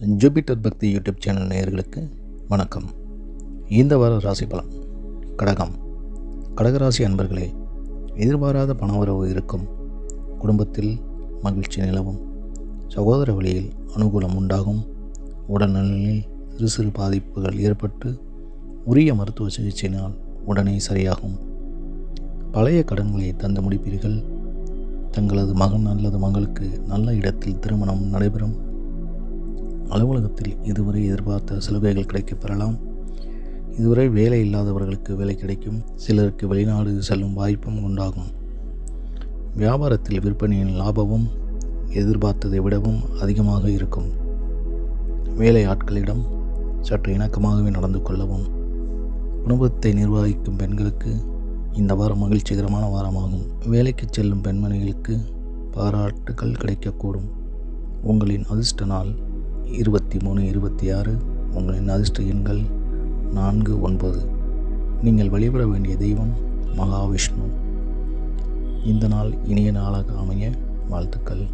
Jupiter பக்தி YouTube channel நேயர்களுக்கு வணக்கம். இந்த வார ராசி பலன் கடகம். கடகராசி அன்பர்களே எதிர்பாராத பண உறவு இருக்கும். குடும்பத்தில் மகிழ்ச்சி நிலவும். சகோதர வழியில் அனுகூலம் உண்டாகும். உடல்நலில் சிறு சிறு பாதிப்புகள் ஏற்பட்டு உரிய மருத்துவ சிகிச்சையினால் உடனே சரியாகும். பழைய கடன்களை தந்து முடிப்பீர்கள். தங்களது மகன் அல்லது மகளுக்கு நல்ல இடத்தில் திருமணம் நடைபெறும். அலுவலகத்தில் இதுவரை எதிர்பார்த்த சலுகைகள் கிடைக்கப் பெறலாம். இதுவரை வேலை இல்லாதவர்களுக்கு வேலை கிடைக்கும். சிலருக்கு வெளிநாடு செல்லும் வாய்ப்பும் உண்டாகும். வியாபாரத்தில் விற்பனையின் லாபமும் எதிர்பார்த்ததை விடவும் அதிகமாக இருக்கும். வேலை ஆட்களிடம் சற்று இணக்கமாகவே நடந்து கொள்ளவும் குடும்பத்தை நிர்வகிக்கும் பெண்களுக்கு இந்த வாரம் மகிழ்ச்சிகரமான வாரமாகும். வேலைக்கு செல்லும் பெண்மணிகளுக்கு பாராட்டுகள் கிடைக்கக்கூடும். உங்களின் அதிர்ஷ்ட நாள் இருபத்தி மூணு இருபத்தி ஆறு உங்களின் அதிர்ஷ்ட எண்கள் நான்கு ஒன்பது. நீங்கள் வழிபட வேண்டிய தெய்வம் மகாவிஷ்ணு. இந்த நாள் இனிய நாளாக அமைய வாழ்த்துக்கள்.